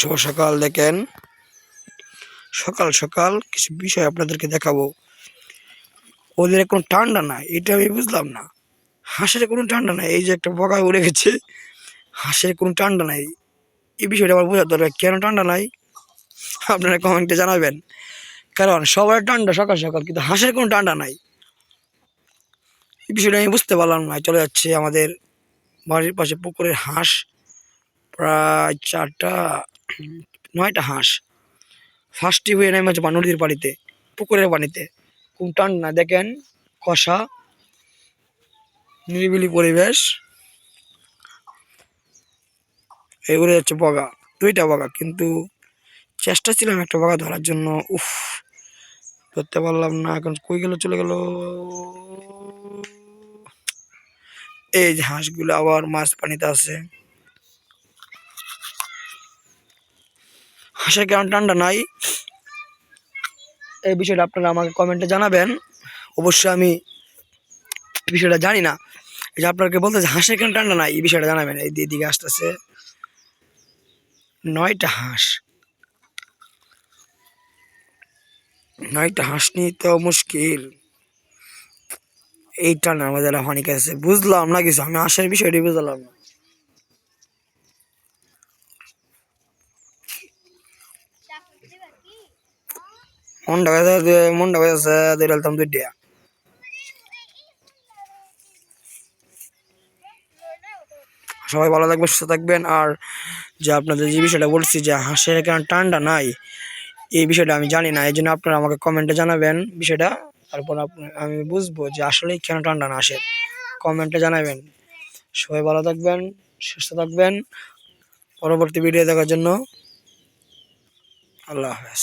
শুভ সকাল, দেখেন। সকাল সকাল কিছু বিষয় আপনাদেরকে দেখাবো। ওদের কোনো ঠান্ডা নাই, এটা আমি বুঝলাম না। হাঁসের কোনো ঠান্ডা নাই, এই যে একটা বগা উড়ে গেছে, হাঁসের কোনো ঠান্ডা নাই। এই বিষয়টা আমার বোঝাতে হবে কেন ঠান্ডা নাই? আপনারা কমেন্টে জানাবেন। কারণ সবার ঠান্ডা সকাল সকাল, কিন্তু হাঁসের কোনো ঠান্ডা নাই। এই বিষয়টা আমি বুঝতে পারলাম না, চলে যাচ্ছে আমাদের বাড়ির পাশে পুকুরের হাঁস। প্রায় চারটা নয়টা হাঁস। ফার্স্টই হয়ে নেমেছে বা নদীর পানিতে পুকুরের পানিতে খুব ঠান্ডা দেখেন, কষা, নিরিবিলি পরিবেশ। এগুলো হচ্ছে বগা, দুইটা বগা, কিন্তু চেষ্টা ছিলাম একটা বগা ধরার জন্য। উফ, ধরতে পারলাম না, এখন কই গেল, চলে গেল। এই যে হাঁসগুলো আবার মাছ পানিতে আছে। হাঁসের কেমন ঠান্ডা নাই। এই বিষয়টা আপনারা আমাকে কমেন্টে জানাবেন। অবশ্যই আমি বিষয়টা জানি না। এই যে আপনাকে বলতে যে হাঁসের কেন ঠান্ডা নাই? এই বিষয়টা জানাবেন। এই দিকে আসতেছে। নয়টা হাঁস। নয়টা হাঁস নিয়ে তো মুশকিল। এই ঠান্ডার মধ্যে অনেক আছে। বুঝলাম না কিছু। আমি হাঁসের বিষয়টি বুঝলাম না। মনটা বেজে মনটা বেজেছে দিলাম দুইটা সবাই ভালো থাকবেন, সুস্থ থাকবেন। আর যে আপনাদের যে বিষয়টা বলছি যে হাঁসের কেন ঠান্ডা নাই, এই বিষয়টা আমি জানি না এই জন্য আপনারা আমাকে কমেন্টে জানাবেন বিষয়টা। তারপর আমি বুঝব যে আসলে কেন ঠান্ডা না আসে কমেন্টে জানাবেন। সবাই ভালো থাকবেন, সুস্থ থাকবেন। পরবর্তী ভিডিও দেখার জন্য আল্লাহ হাফেজ।